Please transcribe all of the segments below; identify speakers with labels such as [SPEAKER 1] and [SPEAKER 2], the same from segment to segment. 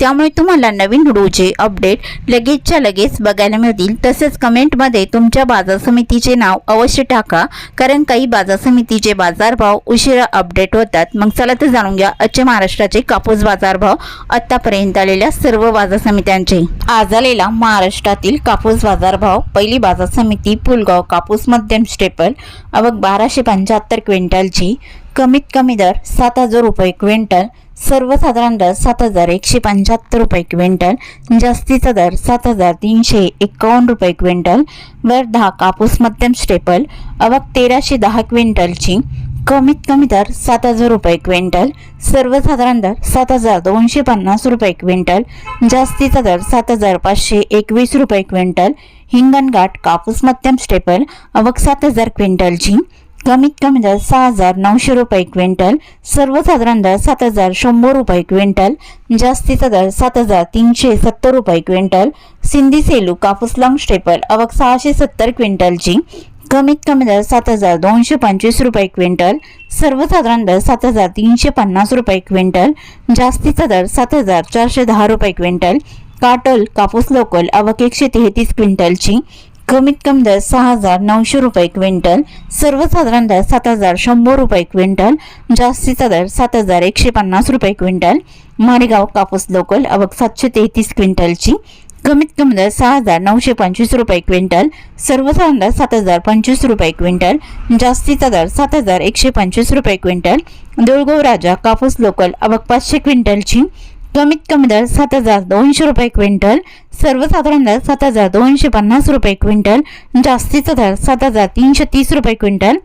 [SPEAKER 1] त्यामुळे तुम्हाला नवीन व्हिडिओचे अपडेट लगेचच्या लगेच बघायला मिळतील. तसेच कमेंटमध्ये तुमच्या बाजार समितीचे नाव अवश्य टाका कारण काही बाजार समितीचे बाजारभाव उशिरा अपडेट होतात. मग चला तर जाणून घ्या आजचे महाराष्ट्राचे कापूस बाजारभाव आतापर्यंत आलेल्या सर्व बाजार समित्यांचे. आज आलेला महाराष्ट्रातील कापूस बाजारभाव पहिली बाजार समिती पुलगाव कापूस मध्यम स्टेपल अवघ बाराशे पंच्याहत्तर क्विंटलची कमीत कमी दर सात हजार रुपये क्विंटल सर्वसाधारण दर सात हजार एकशे पंच्याहत्तर रुपये क्विंटल जास्तीचा दर सात हजार तीनशे एकावन्न रुपये क्विंटल वर दहा कापूस मध्यम स्टेपल अवक तेराशे दहा क्विंटलची कमीत कमी दर सात हजार रुपये क्विंटल सर्वसाधारण दर सात हजार दोनशे पन्नास रुपये क्विंटल जास्तीचा दर सात हजार पाचशे एकवीस रुपये क्विंटल हिंगणघाट कापूस मध्यम स्टेपल अवक सात हजार क्विंटलची कमीत कमी दर सहा हजार नऊशे रुपये क्विंटल सर्वसाधारण दर सात हजार शंभर रुपये क्विंटल जास्तीचा दर सात हजार तीनशे सत्तर रुपये क्विंटल सिंधी सेलू कापूस लॉंग स्टेपल अवक सहाशे सत्तर क्विंटलची कमीत कमी दर सात हजार दोनशे पंचवीस रुपये क्विंटल सर्वसाधारण दर सात हजार तीनशे पन्नास रुपये क्विंटल जास्तीचा दर सात हजार चारशे दहा रुपये क्विंटल काटल कापूस लोकल अवक एकशे तेहतीस क्विंटलची कमीत कमी दर सहा हजार नऊशे रुपये क्विंटल सर्वसाधारण दर सात हजार शंभर रुपये क्विंटल जास्तीचा दर सात हजार एकशे पन्नास रुपये क्विंटल मारेगाव कापूस लोकल अवघ सातशे तेहतीस क्विंटलची कमीत कमी दर सहा हजार नऊशे पंचवीस रुपये क्विंटल सर्वसाधारण दर सात हजार पंचवीस रुपये क्विंटल जास्तीचा दर सात हजार एकशे पंचवीस रुपये क्विंटल देऊळगाव राजा कापूस लोकल अवघ पाचशे क्विंटलची कमीत कमी दर सात हजार दोनशे रुपये क्विंटल सर्वसाधारण दर सात हजार दोनशे पन्नास रुपये क्विंटल जास्तीचा दर सात हजार तीनशे तीस रुपये क्विंटल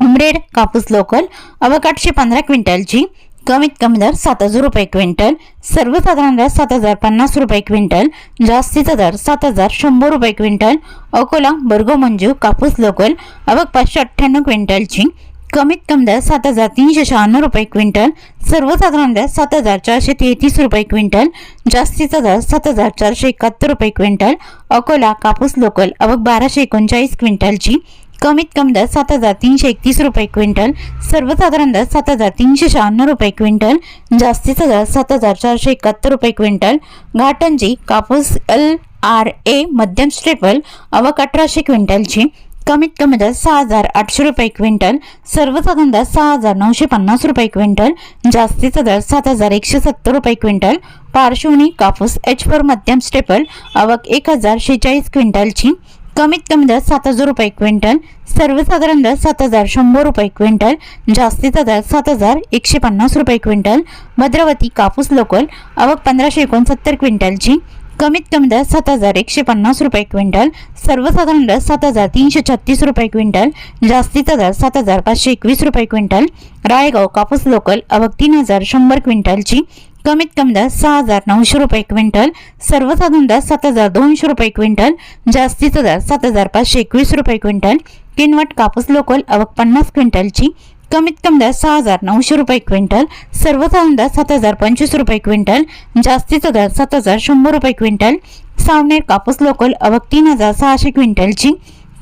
[SPEAKER 1] उमरेड कापूस लोकल अवक आठशे पंधरा क्विंटलची कमीत कमी दर सात हजार रुपये क्विंटल सर्वसाधारण दर सात हजार पन्नास रुपये क्विंटल जास्तीचा दर सात हजार शंभर रुपये क्विंटल अकोला बर्गो मंजू कापूस लोकल अवक पाचशे अठ्ठ्याण्णव क्विंटलची कमीत कमी दर सात हजार तीनशे शहाण्णव रुपये क्विंटल. सर्वसाधारण दर सात हजार चारशे तेहतीस रुपये क्विंटल. जास्तीचा दर सात हजार चारशे एकाहत्तर रुपये क्विंटल. अकोला कापूस लोकल अवघ बाराशे एकोणचाळीस क्विंटलची. कमीत कमी दर सात हजार तीनशे एकतीस रुपये क्विंटल. सर्वसाधारण दर सात हजार तीनशे शहाण्णव रुपये क्विंटल. जास्तीचा दर सात हजार चारशे एकाहत्तर रुपये क्विंटल. घाटंजी कापूस एल आर ए मध्यम स्टेपल अवघ अठराशे क्विंटलची. कमीत कमी दर सहा हजार आठशे रुपये क्विंटल सर्वसाधारण दर सहा हजार नऊशे पन्नास रुपये क्विंटल जास्तीचा दर सात हजार एकशे सत्तर रुपये क्विंटल पार्श्वनी कापूस एच फोर मध्यम स्टेपल आवक एक हजार शेहेचाळीस क्विंटलची कमीत कमी दर सात हजार रुपये क्विंटल सर्वसाधारण दर सात हजार शंभर रुपये क्विंटल जास्तीचा दर सात हजार एकशे पन्नास रुपये क्विंटल भद्रावती कापूस लोकल आवक पंधराशे एकोणसत्तर क्विंटलची कमीत कमी दर सात हजार एकशे पन्नास रुपये क्विंटल सर्वसाधारण दर सात हजार तीनशे छत्तीस रुपये क्विंटल जास्तीचा दर सात हजार पाचशे एकवीस रुपये क्विंटल रायगाव कापूस लोकल अवघ तीन हजार शंभर क्विंटलची कमीत कमी दर सहा हजार नऊशे रुपये क्विंटल सर्वसाधारण दर सात हजार दोनशे रुपये क्विंटल जास्तीचा दर सात हजार पाचशे एकवीस रुपये क्विंटल किनवट कापूस लोकल अवघ पन्नास क्विंटलची कमीत कमी दर सहा हजार नऊशे रुपये क्विंटल सर्वसाधारण दर सात हजार पंचवीस रुपये क्विंटल जास्तीचा दर सात हजार शंभर रुपये क्विंटल सावनेर कापूस लोकल अवक तीन हजार सहाशे क्विंटलची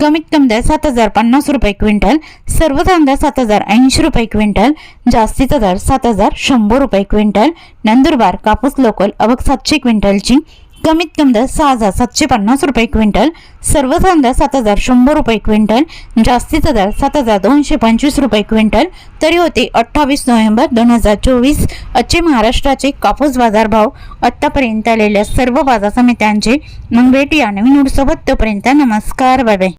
[SPEAKER 1] कमीत कमी दर सात हजार पन्नास रुपये क्विंटल सर्वसाधारण दर सात हजार ऐंशी रुपये क्विंटल जास्तीचा दर सात हजार शंभर रुपये क्विंटल नंदुरबार कापूस लोकल अवक सातशे क्विंटलची कमीत कमी दर सहा हजार सातशे पन्नास रुपये क्विंटल सर्वसाधारण दर सात हजार शंभर रुपये क्विंटल जास्तीचा दर सात हजार दोनशे पंचवीस रुपये क्विंटल. तरी होते अठ्ठावीस नोव्हेंबर दोन हजार चोवीस आजचे महाराष्ट्राचे कापूस बाजारभाव. आत्तापर्यंत आलेल्या सर्व बाजार समित्यांचे मग भेटूया नवीन उडसोबत तोपर्यंत नमस्कार बाय.